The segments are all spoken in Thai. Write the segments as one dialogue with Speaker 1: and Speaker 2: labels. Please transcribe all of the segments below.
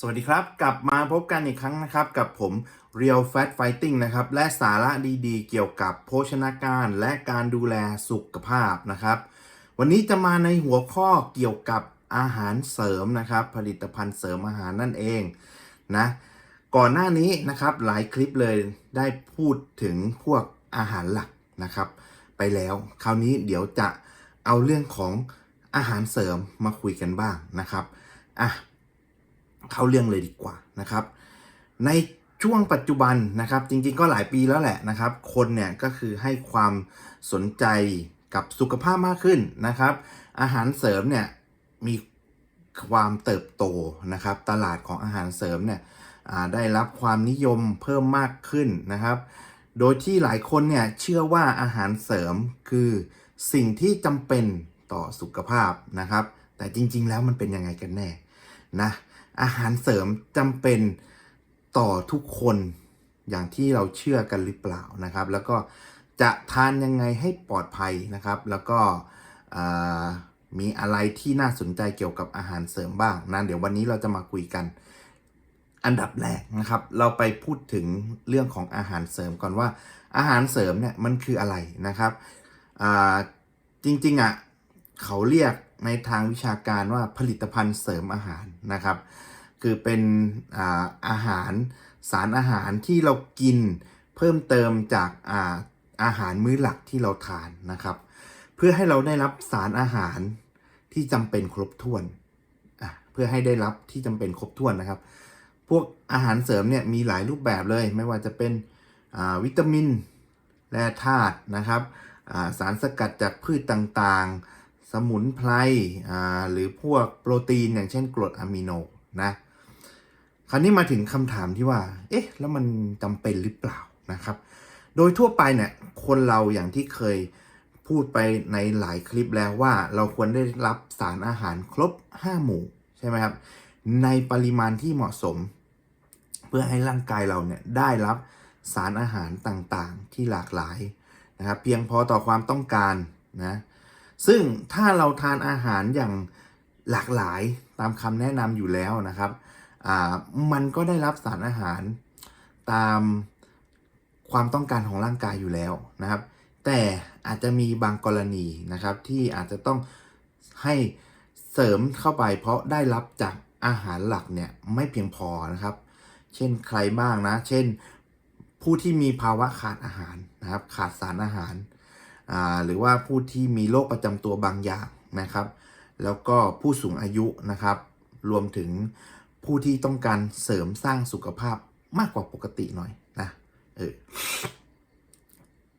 Speaker 1: สวัสดีครับ กลับมาพบกันอีกครั้งนะครับ กับผม Real Fat Fighting นะครับ และสาระดีๆ เกี่ยวกับโภชนาการและการดูแลสุขภาพนะครับ วันนี้จะมาในหัวข้อเกี่ยวกับอาหารเสริมนะครับ ผลิตภัณฑ์เสริมอาหารนั่นเองนะก่อนหน้านี้นะครับหลายคลิปเลยได้พูดถึงพวกอาหารหลักนะครับ ไปแล้วคราวนี้เดี๋ยวจะเอาเรื่องของอาหารเสริมมาคุยกันบ้างนะครับอะ เข้าเรื่องเลยดีกว่านะครับ ในช่วงปัจจุบันนะครับ จริงๆก็หลายปีแล้วแหละนะครับ คนเนี่ยก็คือให้ความสนใจกับสุขภาพมากขึ้นนะครับ อาหารเสริมเนี่ยมีความเติบโตนะครับ ตลาดของอาหารเสริมเนี่ยได้รับความนิยมเพิ่มมากขึ้นนะครับ โดยที่หลายคนเนี่ยเชื่อว่าอาหารเสริมคือสิ่งที่จำเป็นต่อสุขภาพนะครับ แต่จริงๆแล้วมันเป็นยังไงกันแน่นะ อาหารเสริมจำเป็นต่อทุกคนอย่างที่เราเชื่อกันหรือเปล่านะครับ แล้วก็จะทานยังไงให้ปลอดภัยนะครับ แล้วก็มีอะไรที่น่าสนใจเกี่ยวกับอาหารเสริมบ้างนะเดี๋ยววันนี้เราจะมาคุยกัน อันดับแรกนะครับ เราไปพูดถึงเรื่องของอาหารเสริมก่อนว่า อาหารเสริมเนี่ยมันคืออะไรนะครับจริงๆอะเขาเรียกในทางวิชาการว่าผลิตภัณฑ์เสริมอาหารนะครับ คือเป็นอาอาหารสารอาหารที่เรากินเพิ่มเติมจากอาอาหารมื้อหลักที่เราทานนะครับ เพื่อให้เราได้รับสารอาหารที่จำเป็นครบถ้วนเพื่อให้ได้รับที่จำเป็นครบถ้วนนะครับ พวกอาหารเสริมเนี่ยมีหลายรูปแบบเลย ไม่ว่าจะเป็นวิตามินแร่ธาตุนะครับาสารสกัดจากพืชต่างๆ สมุนไพรหรือพวกโปรตีนอย่างเช่นกรดอะมิโนนะ คราวนี้มาถึงคำถามที่ว่า เอ๊ะ แล้วมันจำเป็นหรือเปล่านะครับ โดยทั่วไปเนี่ยคนเราอย่างที่เคยพูดไปในหลายคลิปแล้วว่าเราควรได้รับสารอาหารครบ 5 หมู่ใช่ไหมครับ ในปริมาณที่เหมาะสม เพื่อให้ร่างกายเราเนี่ยได้รับสารอาหารต่างๆที่หลากหลายนะครับเพียงพอต่อความต้องการนะซึ่งถ้าเราทานอาหารอย่างหลากหลายตามคำแนะนำอยู่แล้วนะครับ มันก็ได้รับสารอาหารตามความต้องการของร่างกายอยู่แล้วนะครับ แต่อาจจะมีบางกรณีนะครับที่อาจจะต้องให้เสริมเข้าไป เพราะได้รับจากอาหารหลักเนี่ยไม่เพียงพอนะครับ เช่นใครบ้างนะ เช่นผู้ที่มีภาวะขาดอาหารนะครับ ขาดสารอาหารหรือว่าผู้ที่มีโรคประจำตัวบางอย่างนะครับ แล้วก็ผู้สูงอายุนะครับ รวมถึง ผู้ที่ต้องการเสริมสร้างสุขภาพมากกว่าปกติหน่อยนะเออ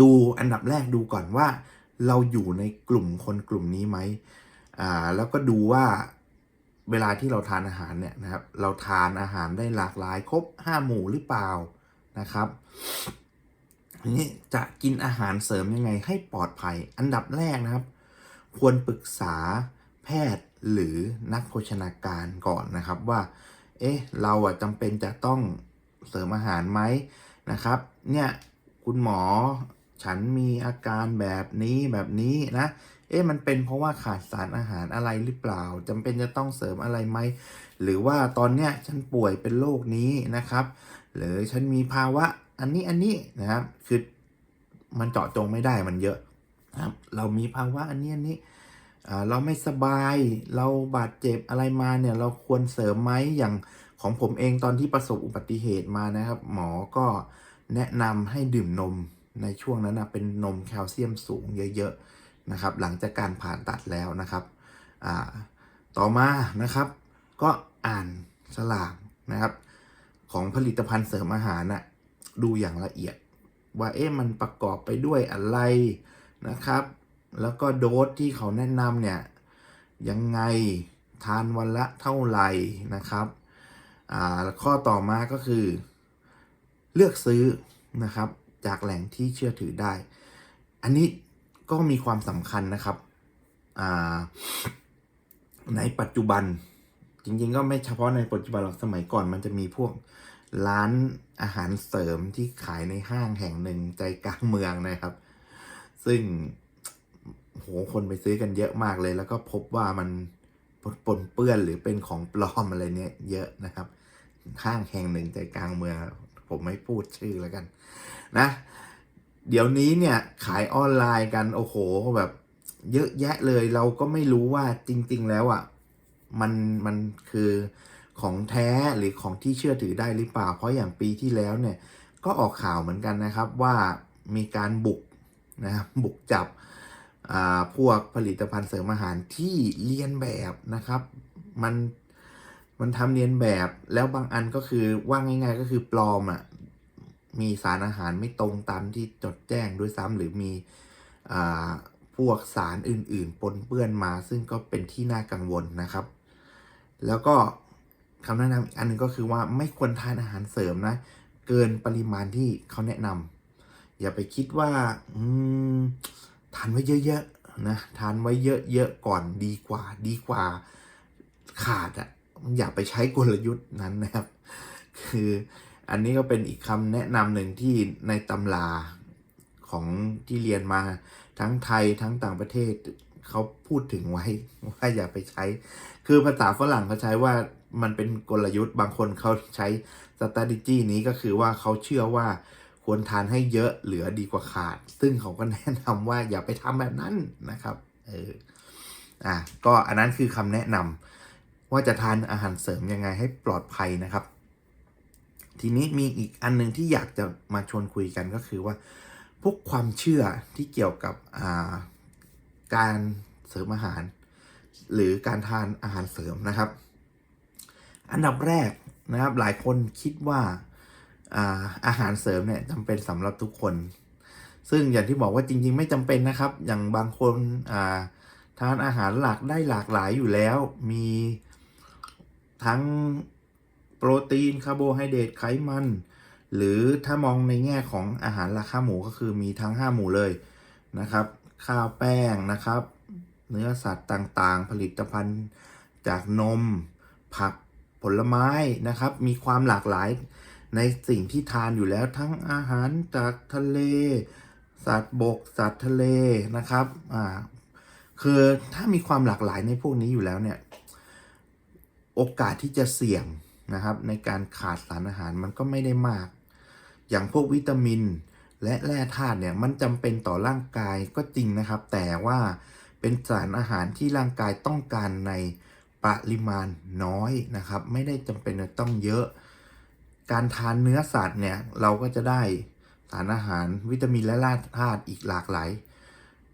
Speaker 1: ดูอันดับแรกดูก่อนว่า เราอยู่ในกลุ่มคนกลุ่มนี้ไหมอ่าแล้วก็ดูว่าเวลาที่เราทานอาหารเนี่ยนะครับ เราทานอาหารได้หลากหลายครบห้าหมู่หรือเปล่านะครับทีนี้จะกินอาหารเสริมยังไงให้ปลอดภัย อันดับแรกนะครับ ควรปรึกษาแพทย์ หรือนักโภชนาการก่อนนะครับว่า เอ๊ะ เราอะจำเป็นจะต้องเสริมอาหารไหมนะครับ เนี่ยคุณหมอฉันมีอาการแบบนี้แบบนี้นะ เอ๊ะมันเป็นเพราะว่าขาดสารอาหารอะไรหรือเปล่าจำเป็นจะต้องเสริมอะไรไหม หรือว่าตอนเนี้ยฉันป่วยเป็นโรคนี้นะครับ หรือฉันมีภาวะอันนี้อันนี้นะครับ คือมันเจาะจงไม่ได้มันเยอะนะครับ เรามีภาวะอันนี้อันนี้ เราไม่สบายเราบาดเจ็บอะไรมาเนี่ยเราควรเสริมไหมอย่างของผมเองตอนที่ประสบอุบัติเหตุมานะครับ หมอก็แนะนำให้ดื่มนมในช่วงนั้นนะเป็นนมแคลเซียมสูงเยอะๆนะครับ หลังจากการผ่าตัดแล้วนะครับต่อมานะครับ ก็อ่านฉลากนะครับ ของผลิตภัณฑ์เสริมอาหารนะดูอย่างละเอียด ว่าเอ๊ะมันประกอบไปด้วยอะไรนะครับ แล้วก็โดสที่เขาแนะนำเนี่ยยังไงทานวันละเท่าไหร่นะครับข้อต่อมาก็คือ เลือกซื้อนะครับ จากแหล่งที่เชื่อถือได้ อันนี้ก็มีความสำคัญนะครับในปัจจุบันจริงๆ ก็ไม่เฉพาะในปัจจุบันหรอกสมัยก่อนมันจะมีพวกร้านอาหารเสริมที่ขายในห้างแห่งหนึ่งใจกลางเมืองนะครับ ซึ่ง โหคนไปซื้อกันเยอะมากเลย แล้วก็พบว่ามันปนปนเปื้อนหรือเป็นของปลอมอะไรเนี่ยเยอะนะครับห้างแห่งหนึ่งใจกลางเมืองผมไม่พูดชื่อแล้วกัน นะ เดี๋ยวนี้เนี่ยขายออนไลน์กันโอ้โหแบบ เยอะแยะเลยเราก็ไม่รู้ว่าจริง ๆ แล้วอะ่ะมันมันคือของแท้หรือของที่เชื่อถือได้หรือเปล่า เพราะอย่างปีที่แล้วเนี่ยก็ออกข่าวเหมือนกันนะครับว่ามีการบุกนะครับบุกจับ พวกผลิตภัณฑ์เสริมอาหารที่เลียนแบบนะครับมันมันทำเลียนแบบแล้วบางอันก็คือว่าง่าย ๆ ก็คือปลอมอะ่ะมีสารอาหารไม่ตรงตามที่จดแจ้งด้วยซ้ำหรือมีอพวกสารอื่น ๆ ปนเปื้อนมา ซึ่งก็เป็นที่น่ากังวลนะครับ แล้วก็คำแนะนำอีกอันหนึงก็คือว่าไม่ควรทานอาหารเสริมนะ เกินปริมาณที่เขาแนะนำอย่าไปคิดว่า อืม ทานไว้เยอะๆนะทานไว้เยอะๆก่อนดีกว่าดีกว่าขาดอะ่ะอย่าไปใช้กลยุทธ์นั้นนะครับ คืออันนี้ก็เป็นอีกคำแนะนำหนึ่งที่ในตำราของที่เรียนมาทั้งไทยทั้งต่างประเทศเขาพูดถึงไว้ว่าอย่าไปใช้ คือภาษาฝรั่งเขาใช้ว่ามันเป็นกลยุทธ์บางคนเขาใช้ strategy นี้ก็คือว่าเขาเชื่อว่า ควรทานให้เยอะเหลือดีกว่าขาด ซึ่งเขาก็แนะนำว่าอย่าไปทำแบบนั้นนะครับเอออะก็อันนั้นคือคำแนะนำว่าจะทานอาหารเสริมยังไงให้ปลอดภัยนะครับ ทีนี้มีอีกอันหนึงที่อยากจะมาชวนคุยกันก็คือว่า พวกความเชื่อที่เกี่ยวกับอ่าการเสริมอาหาร หรือการทานอาหารเสริมนะครับ อันดับแรกนะครับหลายคนคิดว่า อาอาหารเสริมเนี่ยจำเป็นสำหรับทุกคน ซึ่งอย่างที่บอกว่าจริง ๆ ไม่จำเป็นนะครับ อย่างบางคนอ่าทานอาหารหลักได้หลากหลายอยู่แล้ว มีทั้งโปรตีนคาร์โบไฮเดรตไขมัน หรือถ้ามองในแง่ของอาหารราคาหมูก็คือมีทั้ง 5 หมูเลยนะครับ ข้าวแป้งนะครับ เนื้อสัตว์ต่างๆ ผลิตภัณฑ์จากนม ผักผลไม้นะครับ มีความหลากหลาย ในสิ่งที่ทานอยู่แล้วทั้งอาหารจากทะเล สัตว์บก สัตว์ทะเลนะครับอ่าคือถ้ามีความหลากหลายในพวกนี้อยู่แล้วเนี่ยโอกาสที่จะเสี่ยงนะครับ ในการขาดสารอาหารมันก็ไม่ได้มาก อย่างพวกวิตามินและแร่ธาตุเนี่ยมันจำเป็นต่อร่างกายก็จริงนะครับ แต่ว่าเป็นสารอาหารที่ร่างกายต้องการในปริมาณน้อยนะครับ ไม่ได้จำเป็นต้องเยอะ การทานเนื้อสัตว์เนี่ยเราก็จะได้สารอาหารวิตามินและแร่ธาตุอีกหลากหลาย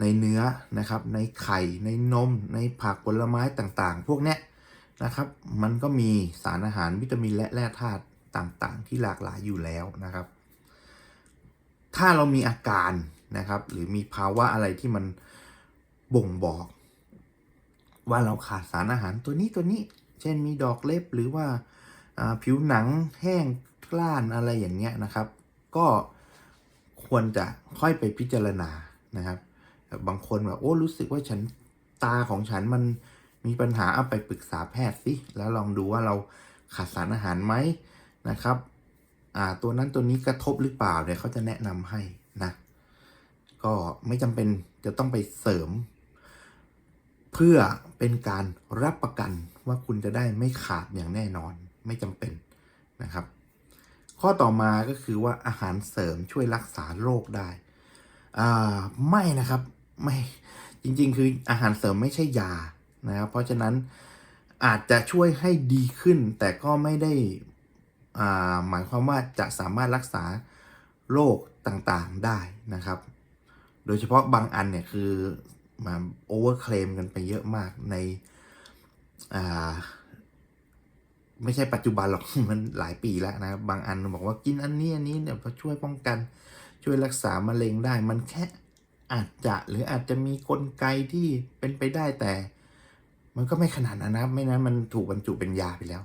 Speaker 1: ในเนื้อนะครับ ในไข่ในนม ในผักผลไม้ต่างๆ พวกเนี้ยนะครับ มันก็มีสารอาหารวิตามินและแร่ธาตุต่างๆ ที่หลากหลายอยู่แล้วนะครับ ถ้าเรามีอาการนะครับ หรือมีภาวะอะไรที่มันบ่งบอก ว่าเราขาดสารอาหารตัวนี้ตัวนี้ เช่นมีดอกเล็บหรือว่าอ่า ผิวหนังแห้งกล้านอะไรอย่างเงี้ยนะครับ ก็ควรจะค่อยไปพิจารณานะครับ บางคนแบบโอ้รู้สึกว่าฉันตาของฉันมันมีปัญหาเอาไปปรึกษาแพทย์สิแล้วลองดูว่าเราขาดสารอาหารไหมนะครับตัวนั้นตัวนี้กระทบหรือเปล่าเดี๋ยเขาจะแนะนำให้นะก็ไม่จำเป็นจะต้องไปเสริม เพื่อเป็นการรับประกันว่าคุณจะได้ไม่ขาดอย่างแน่นอน ไม่จำเป็นนะครับ ข้อต่อมาก็คือว่าอาหารเสริมช่วยรักษาโรคได้อ่าไม่นะครับไม่จริงๆ คืออาหารเสริมไม่ใช่ยานะครับ เพราะฉะนั้นอาจจะช่วยให้ดีขึ้น แต่ก็ไม่ได้อ่าหมายความว่าจะสามารถรักษาโรคต่างๆได้นะครับ โดยเฉพาะบางอันเนี่ยคือมาโอเวอร์เคลมกันไปเยอะมากในอ่า ไม่ใช่ปัจจุบันหรอกมันหลายปีแล้วนะบางอันบอกว่ากินอันนี้อันนี้เนี่ยพอช่วยป้องกัน ช่วยรักษามะเร็งได้ มันแค่อาจจะหรืออาจจะมีกลไกที่เป็นไปได้แต่ มันก็ไม่ขนาดนั้นนะไม่นั้นมันถูกบรรจุเป็นยาไปแล้ว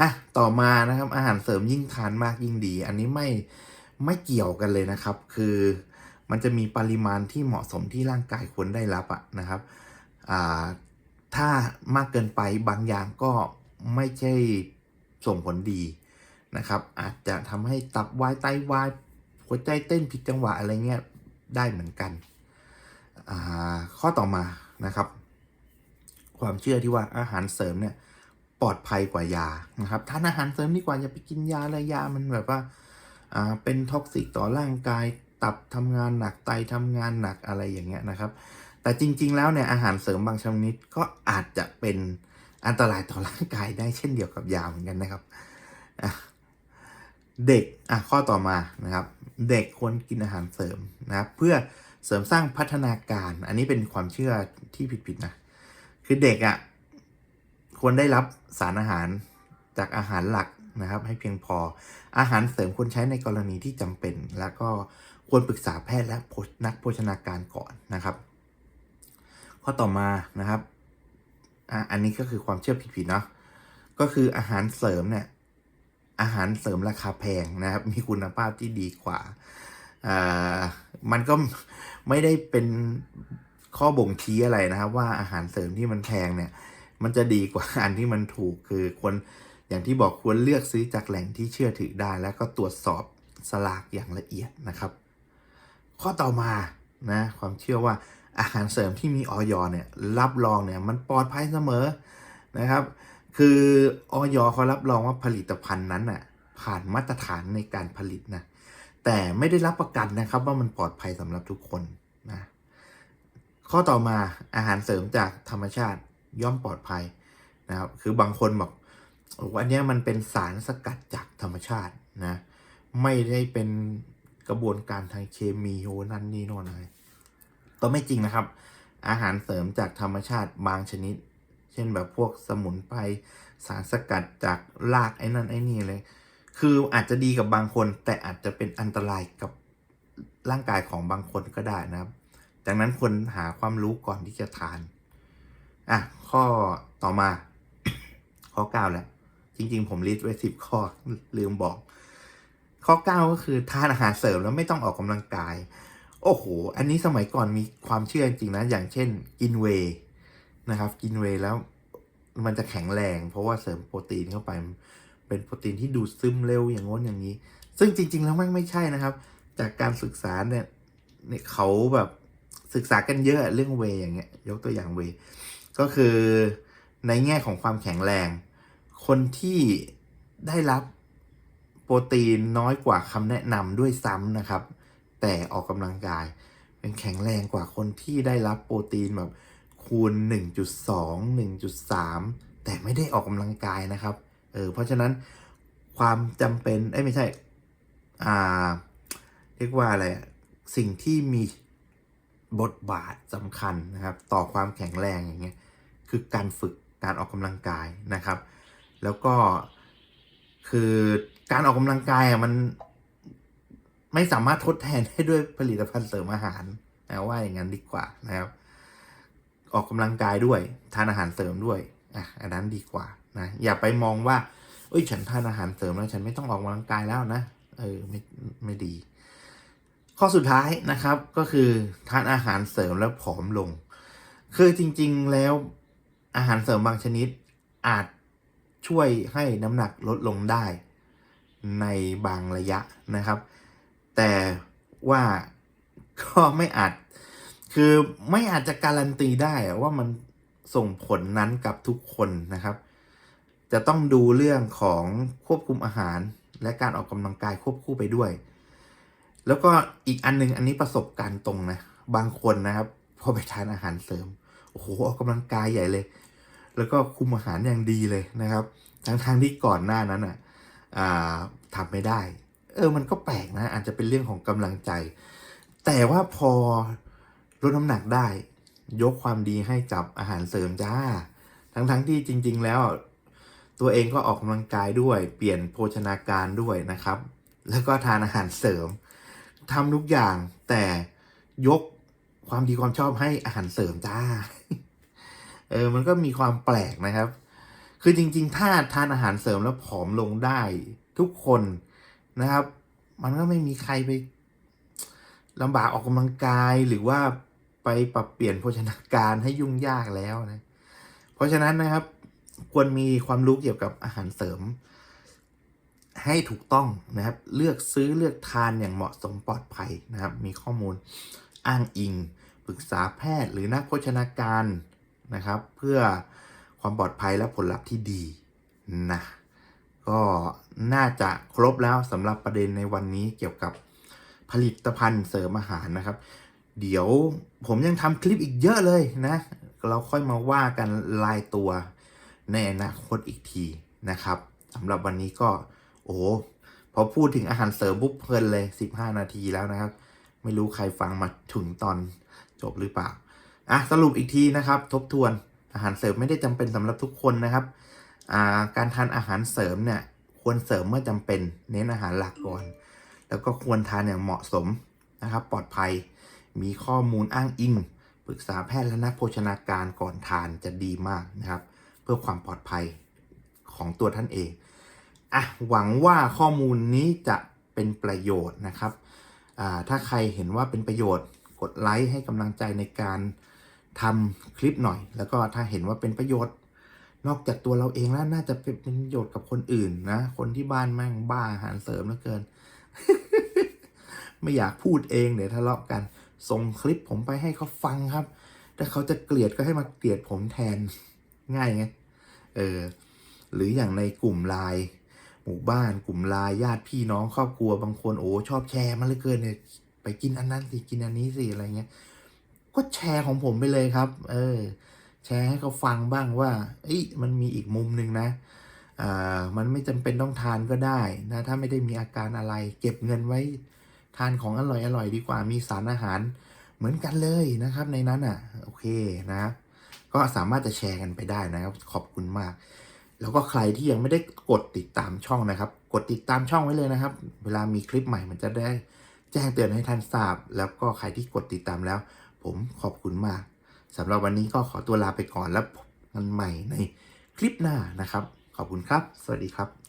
Speaker 1: อะต่อมานะครับ อาหารเสริมยิ่งทานมากยิ่งดี อันนี้ไม่ไม่เกี่ยวกันเลยนะครับ คือมันจะมีปริมาณที่เหมาะสมที่ร่างกายควรได้รับอะนะครับอ่าถ้ามากเกินไปบางอย่างก็ ไม่ใช่ส่งผลดีนะครับ อาจจะทำให้ตับวายไตวายหัวใจเต้นผิดจังหวะอะไรเงี้ยได้เหมือนกันอ่าข้อต่อมานะครับ ความเชื่อที่ว่าอาหารเสริมเนี่ยปลอดภัยกว่ายานะครับทานอาหารเสริมดีกว่าอย่าไปกินยาเลยยามันแบบว่าอ่าเป็นท็อกซิกต่อร่างกายตับทำงานหนักไตทำงานหนักอะไรอย่างเงี้ยนะครับ แต่จริง ๆ แล้วเนี่ยอาหารเสริมบางชนิดก็อาจจะเป็น อันตรายต่อร่างกายได้เช่นเดียวกับยาเหมือนกันนะครับเด็กอะข้อต่อมานะครับ เด็กควรกินอาหารเสริมนะครับ เพื่อเสริมสร้างพัฒนาการ อันนี้เป็นความเชื่อที่ผิดๆนะคือเด็กอะ่ะควรได้รับสารอาหารจากอาหารหลักนะครับ ให้เพียงพออาหารเสริมควรใช้ในกรณีที่จำเป็น แล้วก็ควรปรึกษาแพทย์และนักโภชนาการก่อนนะครับ ข้อต่อมานะครับ อะอันนี้ก็คือความเชื่อผิดๆเนาะก็คืออาหารเสริมเนี่ยอาหารเสริมราคาแพงนะครับ มีคุณภาพที่ดีกว่าอ่ามันก็ไม่ได้เป็นข้อบ่งชี้อะไรนะครับ ว่าอาหารเสริมที่มันแพงเนี่ย มันจะดีกว่าอันที่มันถูกคือควรอย่างที่บอกควรเลือกซื้อจากแหล่งที่เชื่อถือได้ แล้วก็ตรวจสอบสลากอย่างละเอียดนะครับ ข้อต่อมานะความเชื่อว่า อาหารเสริมที่มีออยเนี่ยรับรองเนี่ยมันปลอดภัยเสมอนะครับ คือออยเขารับรองว่าผลิตภัณฑ์นั้นน่ะผ่านมาตรฐานในการผลิตนะแต่ไม่ได้รับประกันนะครับว่ามันปลอดภัยสำหรับทุกคนนะข้อต่อมาอาหารเสริมจากธรรมชาติย่อมปลอดภัยนะครับคือบางคนบอกโอ้อันนี้มันเป็นสารสกัดจากธรรมชาตินะไม่ได้เป็นกระบวนการทางเคมีโหนั่นนี่โน่นอะไร ก็ไม่จริงนะครับ อาหารเสริมจากธรรมชาติบางชนิด เช่นแบบพวกสมุนไพรสารสกัดจากรากไอ้นั่นไอ้นี่เลย คืออาจจะดีกับบางคน แต่อาจจะเป็นอันตรายกับร่างกายของบางคนก็ได้นะครับ ดังนั้นควรหาความรู้ก่อนที่จะทาน อะ ข้อต่อมา ข้อเก้าแหละ จริง ๆ ผมลิสต์ไว้สิบข้อลืมบอก ข้อเก้าก็คือทานอาหารเสริมแล้วไม่ต้องออกกำลังกาย โอ้โห อันนี้สมัยก่อนมีความเชื่อจริงนะ อย่างเช่นกินเวนะครับ กินเวแล้วมันจะแข็งแรง เพราะว่าเสริมโปรตีนเข้าไป เป็นโปรตีนที่ดูดซึมเร็วอย่างง้นอย่างนี้ ซึ่งจริง ๆ แล้วไม่ไม่ใช่นะครับ จากการศึกษาเนี่ยเนี่ยเขาแบบศึกษากันเยอะเรื่องเวอย่างเงี้ย ยกตัวอย่างเว ก็คือในแง่ของความแข็งแรง คนที่ได้รับโปรตีนน้อยกว่าคำแนะนำด้วยซ้ำนะครับ แต่ออกกำลังกาย เป็นแข็งแรงกว่าคนที่ได้รับโปรตีนแบบคูณ 1.2 1.3 แต่ไม่ได้ออกกำลังกายนะครับเออเพราะฉะนั้นความจำเป็นเอ้ไม่ใช่อ่าเรียกว่าอะไรสิ่งที่มีบทบาทสำคัญนะครับ ต่อความแข็งแรงอย่างเงี้ยคือการฝึกการออกกำลังกายนะครับ แล้วก็คือการออกกำลังกายอะมัน ไม่สามารถทดแทนได้ด้วยผลิตภัณฑ์เสริมอาหารนะว่าอย่างนั้นดีกว่านะครับ ออกกำลังกายด้วยทานอาหารเสริมด้วยอะอันนั้นดีกว่านะอย่าไปมองว่าเอ้ยฉันทานอาหารเสริมแล้วฉันไม่ต้องออกกำลังกายแล้วนะเออไม่ไม่ดี ข้อสุดท้ายนะครับก็คือทานอาหารเสริมแล้วผอมลง คือจริง ๆแล้วอาหารเสริมบางชนิดอาจช่วยให้น้ำหนักลดลงได้ในบางระยะนะครับ แต่ว่าก็ไม่อาจ คือไม่อาจจะการันตีได้ว่ามันส่งผลนั้นกับทุกคนนะครับ จะต้องดูเรื่องของควบคุมอาหารและการออกกำลังกายควบคู่ไปด้วย แล้วก็อีกอันหนึงอันนี้ประสบการณ์ตรงนะ บางคนนะครับ พอไปทานอาหารเสริม โอ้โหออกกำลังกายใหญ่เลย แล้วก็คุมอาหารอย่างดีเลยนะครับ ทั้งทางที่ก่อนหน้านั้นอะอ่าทำไม่ได้ เออมันก็แปลกนะ อาจจะเป็นเรื่องของกำลังใจ แต่ว่าพอลดน้ำหนักได้ ยกความดีให้กับอาหารเสริมจ้า ทั้งๆที่จริง ๆ แล้ว ตัวเองก็ออกกำลังกายด้วย เปลี่ยนโภชนาการด้วยนะครับ แล้วก็ทานอาหารเสริมทำทุกอย่างแต่ยกความดีความชอบให้อาหารเสริมจ้า เออ มันก็มีความแปลกนะครับ คือจริง ๆ ถ้าทานอาหารเสริมแล้วผอมลงได้ ทุกคน นะครับ มันก็ไม่มีใครไปลำบากออกกำลังกายหรือว่าไปปรับเปลี่ยนโภชนาการให้ยุ่งยากแล้วนะ เพราะฉะนั้นนะครับ ควรมีความรู้เกี่ยวกับอาหารเสริม ให้ถูกต้องนะครับ เลือกซื้อเลือกทานอย่างเหมาะสมปลอดภัยนะครับ มีข้อมูลอ้างอิงปรึกษาแพทย์หรือนักโภชนาการนะครับ เพื่อความปลอดภัยและผลลัพธ์ที่ดีนะ ก็น่าจะครบแล้วสำหรับประเด็นในวันนี้เกี่ยวกับผลิตภัณฑ์เสริมอาหารนะครับ เดี๋ยวผมยังทำคลิปอีกเยอะเลยนะ เราค่อยมาว่ากันลายตัวในอนาคตอีกทีนะครับสำหรับวันนี้ก็โอ้พอพูดถึงอาหารเสริมปุ๊บเพลินเลย 15 นาทีแล้วนะครับ ไม่รู้ใครฟังมาถึงตอนจบหรือเปล่าอะสรุปอีกทีนะครับ ทบทวนอาหารเสริมไม่ได้จำเป็นสำหรับทุกคนนะครับ การทานอาหารเสริมเนี่ยควรเสริมเมื่อจำเป็นเน้นอาหารหลักก่อน แล้วก็ควรทานอย่างเหมาะสมนะครับ ปลอดภัยมีข้อมูลอ้างอิงปรึกษาแพทย์และนักโภชนาการก่อนทานจะดีมากนะครับ เพื่อความปลอดภัยของตัวท่านเองอะหวังว่าข้อมูลนี้จะเป็นประโยชน์นะครับถ้าใครเห็นว่าเป็นประโยชน์กดไลค์ให้กำลังใจในการทำคลิปหน่อย แล้วก็ถ้าเห็นว่าเป็นประโยชน์ นอกจากตัวเราเองแล้วน่าจะเป็นประโยชน์กับคนอื่นนะ คนที่บ้านแม่งบ้าอาหารเสริมเหลือเกิน ไม่อยากพูดเองเดี๋ยวทะเลาะกัน ส่งคลิปผมไปให้เขาฟังครับ ถ้าเขาจะเกลียดก็ให้มาเกลียดผมแทน ง่ายไง เออ หรืออย่างในกลุ่มไลน์หมู่บ้านกลุ่มไลน์ญาติพี่น้องครอบครัวบางคนโอ้ชอบแชร์มาเหลยเกินเนี่ยไปกินอันนั้นสิกินอันนี้สิอะไรเงี้ย ก็แชร์ของผมไปเลยครับ เออ แชร์ให้เขาฟังบ้างว่าเอ้ยมันมีอีกมุมหนึ่งนะอ่ามันไม่จำเป็นต้องทานก็ได้นะถ้าไม่ได้มีอาการอะไร เก็บเงินไว้ทานของอร่อยอร่อยดีกว่ามีสารอาหารเหมือนกันเลยนะครับในนั้นอะโอเคนะก็สามารถจะแชร์กันไปได้นะครับ ขอบคุณมาก แล้วก็ใครที่ยังไม่ได้กดติดตามช่องนะครับ กดติดตามช่องไว้เลยนะครับ เวลามีคลิปใหม่มันจะได้ แจ้งเตือนให้ท่านทราบ แล้วก็ใครที่กดติดตามแล้ว ผมขอบคุณมาก สำหรับวันนี้ก็ขอตัวลาไปก่อนแล้วพบกันใหม่ในคลิปหน้านะครับ ขอบคุณครับ สวัสดีครับ